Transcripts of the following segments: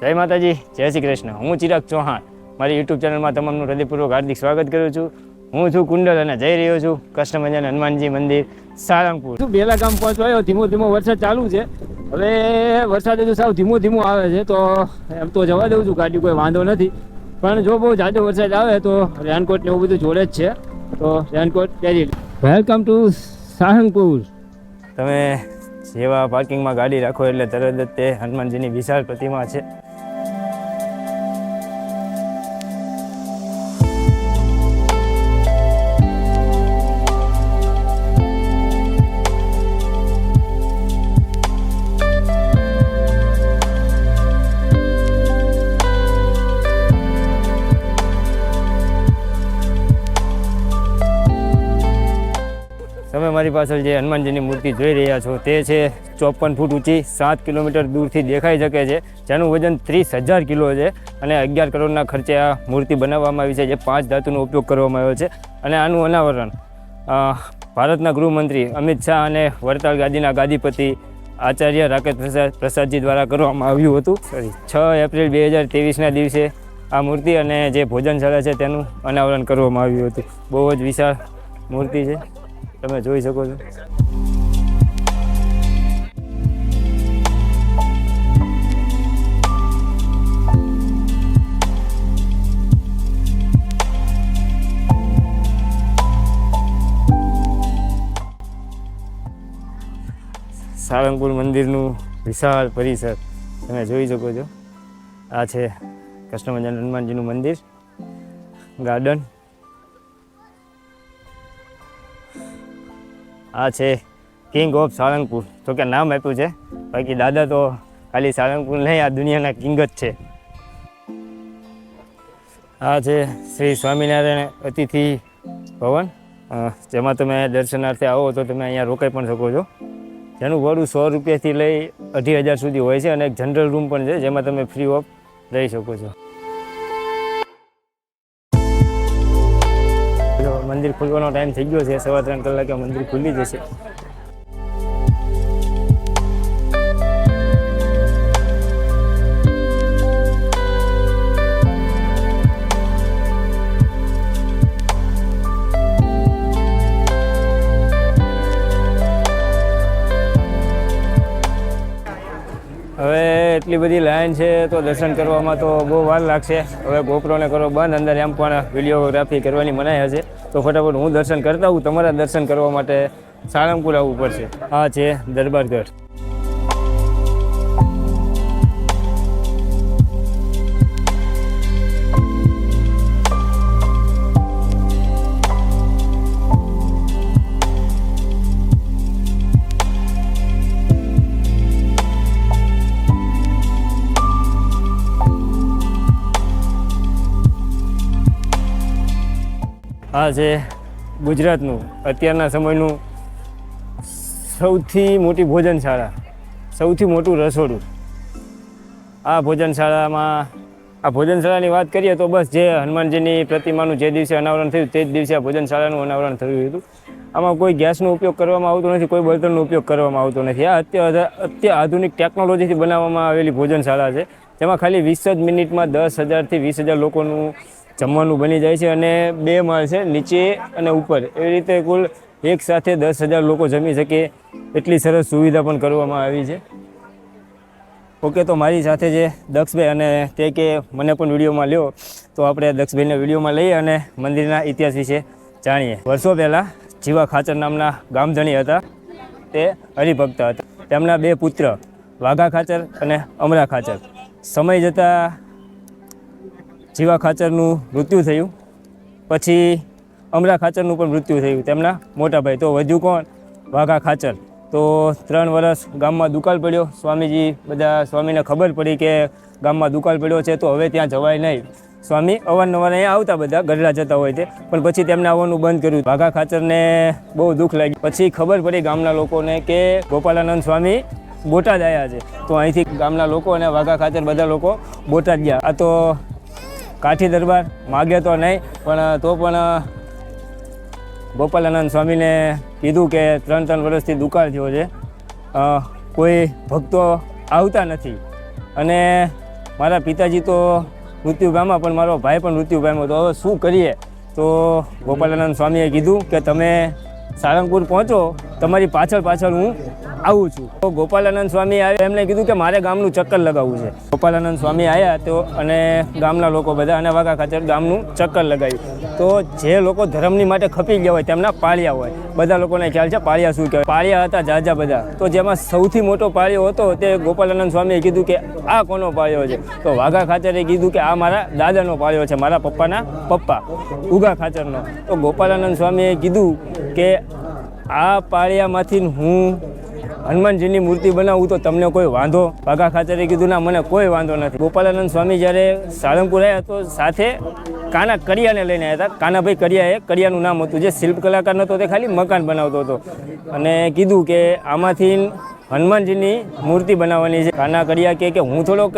જય માતાજી જય શ્રી કૃષ્ણ. હું ચિરાગ ચૌહાણ. મારી યુટ્યુબ ચેનલમાં તમામનું હૃદયપૂર્વક હાર્દિક સ્વાગત કરું છું. હું છું કુંડલ અને જઈ રહ્યો છું કૃષ્ણભંજન હનુમાનજી મંદિર સારંગપુર શું બેલા ગામ પહોંચવાયો ધીમો ધીમો વરસાદ ચાલુ છે. હવે વરસાદ હજુ સાવ ધીમો ધીમો આવે છે તો એમ તો જવા દઉં છું ગાડી કોઈ વાંધો નથી. પણ જો બહુ જાજો વરસાદ આવે તો રેનકોટ ને એવું બધું જોડે જ છે. તો રેનકોટ પહેરી વેલકમ ટુ સારંગપુર તમે જેવા પાર્કિંગમાં ગાડી રાખો એટલે તરત જ તે હનુમાનજીની વિશાળ પ્રતિમા છે. તમે મારી પાછળ જે હનુમાનજીની મૂર્તિ જોઈ રહ્યા છો તે છે ચોપન ફૂટ ઊંચી સાત કિલોમીટર દૂરથી દેખાઈ શકે છે જેનું વજન ત્રીસ હજાર કિલો છે અને અગિયાર કરોડના ખર્ચે આ મૂર્તિ બનાવવામાં આવી છે જે પાંચ ધાતુનો ઉપયોગ કરવામાં આવ્યો છે. અને આનું અનાવરણ ભારતના ગૃહમંત્રી અમિત શાહ અને વડતાલ ગાદીના ગાદીપતિ આચાર્ય રાકેશ પ્રસાદ પ્રસાદજી દ્વારા કરવામાં આવ્યું હતું. સોરી છ એપ્રિલ બે હજાર ત્રેવીસના દિવસે આ મૂર્તિ અને જે ભોજનશાળા છે તેનું અનાવરણ કરવામાં આવ્યું હતું. બહુ જ વિશાળ મૂર્તિ છે. તમે જોઈ શકો છો. સાળંગપુર મંદિરનું વિશાળ પરિસર તમે જોઈ શકો છો. આ છે કૃષ્ણભંજન હનુમાનજીનું મંદિર. ગાર્ડન. આ છે કિંગ ઓફ સાળંગપુર તો કે નામ આપ્યું છે. બાકી દાદા તો ખાલી સાળંગપુર નહીં, આ દુનિયાના કિંગ જ છે. આ છે શ્રી સ્વામિનારાયણ અતિથિ ભવન. જેમાં તમે દર્શનાર્થે આવો તો તમે અહીંયા રોકાઈ પણ શકો છો. જેનું ભાડું સો રૂપિયાથી લઈ અઢી હજાર સુધી હોય છે અને એક જનરલ રૂમ પણ છે જેમાં તમે ફ્રી ઓફ રહી શકો છો. મંદિર ખુલવાનો ટાઈમ થઈ ગયો છે. સવા ત્રણ કલાકે મંદિર ખુલી જશે. હવે એટલી બધી લાઈન છે તો દર્શન કરવામાં તો બહુ વાર લાગશે. હવે ગોપરોને કરો બંધ, અંદર એમ પણ વિડીયોગ્રાફી કરવાની મનાઈ હશે. તો ફટાફટ હું દર્શન કરતા હું તમારા દર્શન કરવા માટે સાળંગપુર આવવું પડશે. આ છે દરબારગઢ. આ છે ગુજરાતનું, અત્યારના સમયનું સૌથી મોટી ભોજનશાળા, સૌથી મોટું રસોડું. આ ભોજનશાળામાં, આ ભોજનશાળાની વાત કરીએ તો બસ જે હનુમાનજીની પ્રતિમાનું જે દિવસે અનાવરણ થયું તે જ દિવસે આ ભોજનશાળાનું અનાવરણ થયું હતું. આમાં કોઈ ગેસનો ઉપયોગ કરવામાં આવતો નથી, કોઈ બળતણનો ઉપયોગ કરવામાં આવતો નથી. આ અત્ય આધુનિક ટેકનોલોજીથી બનાવવામાં આવેલી ભોજનશાળા છે, જેમાં ખાલી વીસ જ મિનિટમાં દસ હજારથી વીસ હજાર લોકોનું જમવાનું બની જાય છે અને બે માળ છે, નીચે અને ઉપર. એવી રીતે કુલ એક સાથે દસ હજાર લોકો જમી શકે એટલી સરસ સુવિધા પણ કરવામાં આવી છે. ઓકે, તો મારી સાથે જે દક્ષભાઈ અને તે કે મને પણ વિડીયોમાં લ્યો, તો આપણે દક્ષભાઈને વિડીયોમાં લઈએ અને મંદિરના ઇતિહાસ વિશે જાણીએ. વર્ષો પહેલાં જીવા ખાચર નામના ગામધણી હતા. તે હરિભક્ત હતા. તેમના બે પુત્ર વાઘા ખાચર અને અમરા ખાચર. સમય જતાં જીવા ખાચરનું મૃત્યુ થયું. પછી અમરા ખાચરનું પણ મૃત્યુ થયું. તેમના મોટા ભાઈ. તો વધ્યું કોણ? વાઘા ખાચર. તો ત્રણ વર્ષ ગામમાં દુકાળ પડ્યો. સ્વામીજી બધા સ્વામીને ખબર પડી કે ગામમાં દુકાળ પડ્યો છે, તો હવે ત્યાં જવાય નહીં. સ્વામી અવારનવાર અહીંયા આવતા બધા ગઢડા જતા હોય તે. પણ પછી તેમને આવવાનું બંધ કર્યું. વાઘા ખાચરને બહુ દુઃખ લાગ્યું. પછી ખબર પડી ગામના લોકોને કે ગોપાલાનંદ સ્વામી બોટાદ આવ્યા છે. તો અહીંથી ગામના લોકો અને વાઘા ખાચર બધા લોકો બોટાદ ગયા. આ તો કાઠી દરબાર, માગે તો નહીં, પણ તો પણ ગોપાલાનંદ સ્વામીને કીધું કે ત્રણ ત્રણ વર્ષથી દુકાળ થયો છે. કોઈ ભક્તો આવતા નથી. અને મારા પિતાજી તો મૃત્યુ પામ્યા પણ મારો ભાઈ પણ મૃત્યુ પામ્યો તો હવે શું કરીએ? તો ગોપાલાનંદ સ્વામીએ કીધું કે તમે સાળંગપુર પહોંચો, તમારી પાછળ પાછળ હું આવું છું. તો ગોપાલાનંદ સ્વામી આવ્યા. એમને કીધું કે મારે ગામનું ચક્કર લગાવવું છે. ગોપાલાનંદ સ્વામી આવ્યા તો અને ગામના લોકો બધા અને વાઘા ખાચર ગામનું ચક્કર લગાવ્યું. તો જે લોકો ધર્મની માટે ખપી ગયા હોય, તેમના પાળિયા હોય. બધા લોકોને ખ્યાલ છે પાળિયા શું કહેવાય? પાળિયા હતા જાજા બધા. તો જેમાં સૌથી મોટો પાળિયો હતો તે ગોપાલાનંદ સ્વામીએ કીધું કે આ કોનો પાળિયો છે? તો વાઘા ખાચરે કીધું કે આ મારા દાદાનો પાળિયો છે, મારા પપ્પાના પપ્પા. ઉગા ખાચરનો તો ગોપાલાનંદ સ્વામીએ કીધું કે આ પાળિયામાંથી હું હનુમાનજીની મૂર્તિ બનાવું તો તમને કોઈ વાંધો? ભાગા ખાતરે કીધું, ના, મને કોઈ વાંધો નથી. ગોપાલાનંદ સ્વામી જ્યારે સાળંગપુર આવ્યા તો સાથે કાના કરિયાને લઈને આવ્યા હતા. કાનાભાઈ કરિયા એ કરિયાનું નામ હતું. જે શિલ્પ કલાકાર નહોતો તે ખાલી મકાન બનાવતો હતો. અને કીધું કે આમાંથી હનુમાનજીની મૂર્તિ બનાવવાની છે. કાના કરિયા કે, હું થોડોક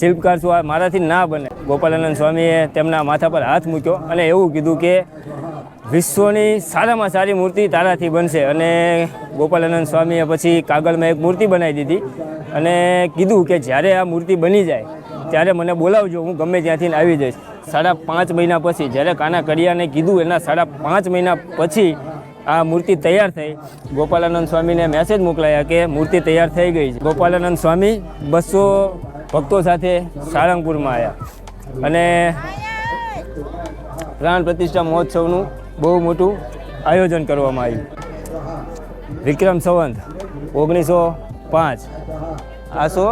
શિલ્પકાર છું મારાથી ના બને. ગોપાલાનંદ સ્વામીએ તેમના માથા પર હાથ મૂક્યો અને એવું કીધું કે વિશ્વની સારામાં સારી મૂર્તિ તારાથી બનશે. અને ગોપાલાનંદ સ્વામીએ પછી કાગળમાં એક મૂર્તિ બનાવી દીધી અને કીધું કે જ્યારે આ મૂર્તિ બની જાય, ત્યારે મને બોલાવજો, હું ગમે ત્યાંથી આવી જઈશ. સાડા પાંચ મહિના પછી, જ્યારે કાના કડિયાને કીધું, એના સાડા પાંચ મહિના પછી આ મૂર્તિ તૈયાર થઈ ગોપાલાનંદ સ્વામીને મેસેજ મોકલાયા કે મૂર્તિ તૈયાર થઈ ગઈ છે. ગોપાલનંદ સ્વામી બસો ભક્તો સાથે સાળંગપુરમાં આવ્યા અને પ્રાણ પ્રતિષ્ઠા મહોત્સવનું બહુ મોટું આયોજન કરવામાં આવ્યું. વિક્રમ સંવંત, ઓગણીસો પાંચ. આસો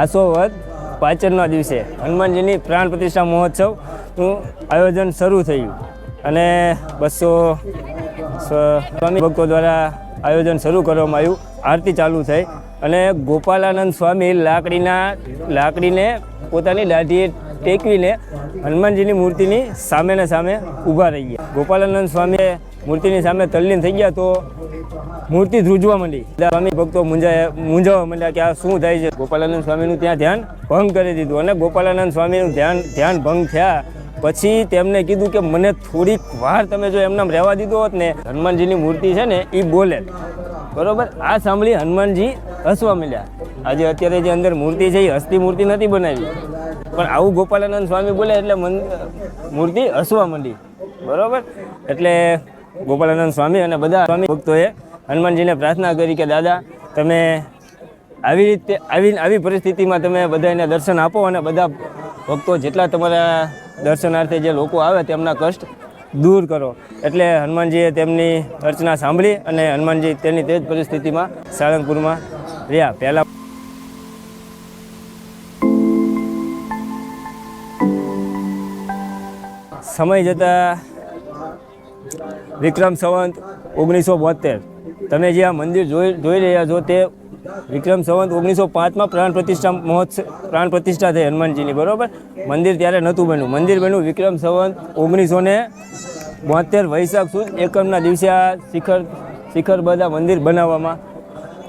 આસો વદ પાચનના દિવસે હનુમાનજીની પ્રાણ પ્રતિષ્ઠા મહોત્સવનું આયોજન શરૂ થયું. અને બસો સ્વામી ભક્તો દ્વારા આયોજન શરૂ કરવામાં આવ્યું. આરતી ચાલુ થઈ અને ગોપાલાનંદ સ્વામી લાકડીના, લાકડીને પોતાની દાઢીએ ટેકવીને હનુમાનજીની મૂર્તિની સામેને સામે ઊભા રહી ગયા. ગોપાલાનંદ સ્વામી મૂર્તિની સામે તલ્લીન થઈ ગયા તો મૂર્તિ ધ્રુજવા માંડી. સ્વામી ભક્તો મૂંઝાયા મૂંઝાવા માંડ્યા કે આ શું થાય છે? ગોપાલાનંદ સ્વામીનું ત્યાં ધ્યાન ભંગ કરી દીધું અને ગોપાલાનંદ સ્વામીનું ધ્યાન ધ્યાન ભંગ થયા. પછી તેમને કીધું કે મને થોડીક વાર તમે જો એમને રહેવા દીધો હોત ને, હનુમાનજીની મૂર્તિ છે ને એ બોલે. બરોબર? આ સાંભળી હનુમાનજી હસવા મળ્યા આજે અત્યારે જે અંદર મૂર્તિ છે એ હસતી મૂર્તિ નથી બનાવી. પણ આવું ગોપાલાનંદ સ્વામી બોલે એટલે મન મૂર્તિ હસવા માંડી. બરાબર? એટલે ગોપાલાનંદ સ્વામી અને બધા સ્વામી ભક્તોએ હનુમાનજીને પ્રાર્થના કરી કે, દાદા, તમે આવી રીતે આવી આવી પરિસ્થિતિમાં તમે બધાને દર્શન આપો અને બધા ભક્તો જેટલા તમારા દર્શનાર્થે જે લોકો આવે તેમના કષ્ટ દૂર કરો. એટલે હનુમાનજીએ તેમની અર્ચના સાંભળી અને હનુમાનજી તેની તે જ પરિસ્થિતિમાં સાળંગપુરમાં રહ્યા. પહેલાં સમય જતાં વિક્રમ સંવંત ઓગણીસો બોતેર તમે જે આ મંદિર જોઈ જોઈ રહ્યા છો તે વિક્રમ સંવંત ઓગણીસો પાંચમાં પ્રાણ પ્રતિષ્ઠા મહોત્સવ પ્રાણ પ્રતિષ્ઠા થઈ હનુમાનજીની, બરોબર? મંદિર ત્યારે નહોતું બન્યું. મંદિર બન્યું વિક્રમ સંવંત ઓગણીસો ને બોતેર વૈશાખ સુદ એકમના દિવસે આ શિખર શિખર બધા મંદિર બનાવવામાં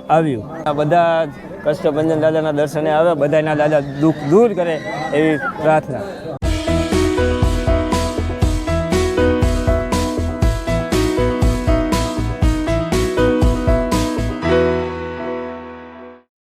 આવ્યું. આ બધા કષ્ટભંજન દાદાના દર્શને આવે, બધાના દાદા દુઃખ દૂર કરે એવી પ્રાર્થના.